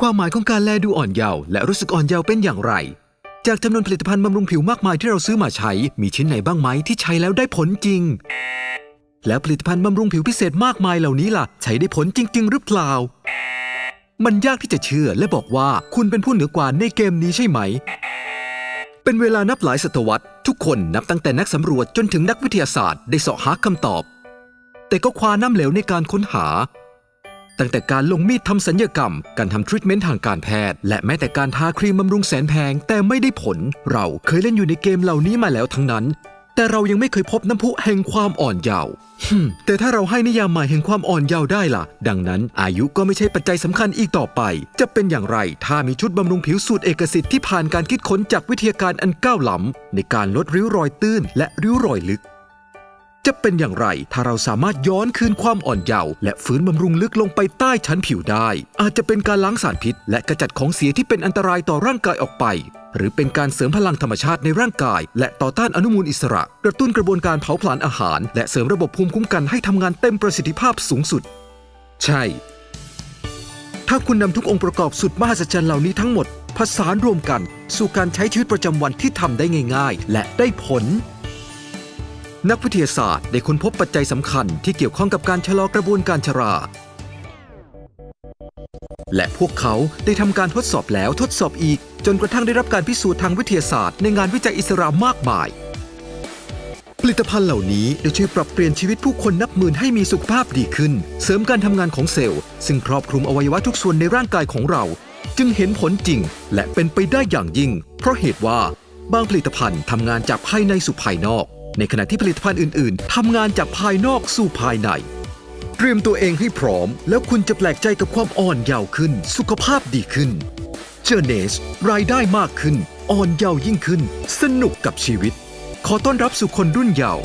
ความหมายของการแลดูอ่อนเยาว์และรู้สึกอ่อนเยาว์เป็นอย่างไร จากจำนวนผลิตภัณฑ์บำรุงผิวมากมายที่เราซื้อมาใช้ มีชิ้นไหนบ้างไหมที่ใช้แล้วได้ผลจริง แล้วผลิตภัณฑ์บำรุงผิวพิเศษมากมายเหล่านี้ล่ะ ใช้ได้ผลจริง ๆ หรือเปล่า มันยากที่จะเชื่อและบอกว่าคุณเป็นผู้เหนือกว่าในเกมนี้ใช่ไหม เป็นเวลานับหลายศตวรรษ ทุกคนนับตั้งแต่นักสำรวจจนถึงนักวิทยาศาสตร์ได้เสาะหาคำตอบ แต่ก็คว้าน้ำเหลวในการค้นหา ตั้งแต่การลงมีดทำสัญญกรรม การทำทรีทเมนต์ทางการแพทย์ และแม้แต่การทาครีมบำรุงแสนแพง แต่ไม่ได้ผล เราเคยเล่นอยู่ในเกมเหล่านี้มาแล้วทั้งนั้น แต่เรายังไม่เคยพบน้ำพุแห่งความอ่อนเยาว์แต่ถ้าเราให้นิยามใหม่แห่งความอ่อนเยาว์ได้ล่ะ ดังนั้นอายุก็ไม่ใช่ปัจจัยสำคัญอีกต่อไป จะเป็นอย่างไร ถ้ามีชุดบำรุงผิวสูตรเอกสิทธิ์ที่ผ่านการคิดค้นจากวิทยาการอันก้าวล้ำในการลดริ้วรอยตื้นและริ้วรอยลึก จะเป็นอย่างไร ถ้าเราสามารถย้อนคืนความอ่อนเยาว์และฟื้นบำรุงลึกลงไปใต้ชั้นผิวได้ อาจจะเป็นการล้างสารพิษ และกระจัดของเสียที่เป็นอันตรายต่อร่างกายออกไป หรือเป็นการเสริมพลังธรรมชาติในร่างกาย และต่อต้านอนุมูลอิสระ กระตุ้นกระบวนการเผาผลาญอาหาร และเสริมระบบภูมิคุ้มกันให้ทำงานเต็มประสิทธิภาพสูงสุด ใช่ ถ้าคุณนำทุกองค์ประกอบสุดมหัศจรรย์เหล่านี้ทั้งหมดผสานรวมกัน สู่การใช้ชีวิตประจำวันที่ทำได้ง่าย ๆ และได้ผล นักวิทยาศาสตร์ได้ค้นพบปัจจัยสำคัญที่เกี่ยวข้องกับการชะลอกระบวนการชรา และพวกเขาได้ทำการทดสอบแล้วทดสอบอีก จนกระทั่งได้รับการพิสูจน์ทางวิทยาศาสตร์ในงานวิจัยอิสระมากมาย ผลิตภัณฑ์เหล่านี้ได้ช่วยปรับเปลี่ยนชีวิตผู้คนนับหมื่นให้มีสุขภาพดีขึ้น เสริมการทำงานของเซลล์ ซึ่งครอบคลุมอวัยวะทุกส่วนในร่างกายของเรา จึงเห็นผลจริง และเป็นไปได้อย่างยิ่ง เพราะเหตุว่าบางผลิตภัณฑ์ทำงานจากภายในสู่ภายนอก ในขณะที่ผลิตภัณฑ์อื่น ๆทำงานจากภายนอกสู่ภายใน เตรียมตัวเองให้พร้อม แล้วคุณจะแปลกใจกับความอ่อนเยาว์ขึ้น สุขภาพดีขึ้นเจอเนสรายได้มากขึ้น อ่อนเยาว์ยิ่งขึ้น สนุกกับชีวิต ขอต้อนรับสู่คนรุ่นเยาว์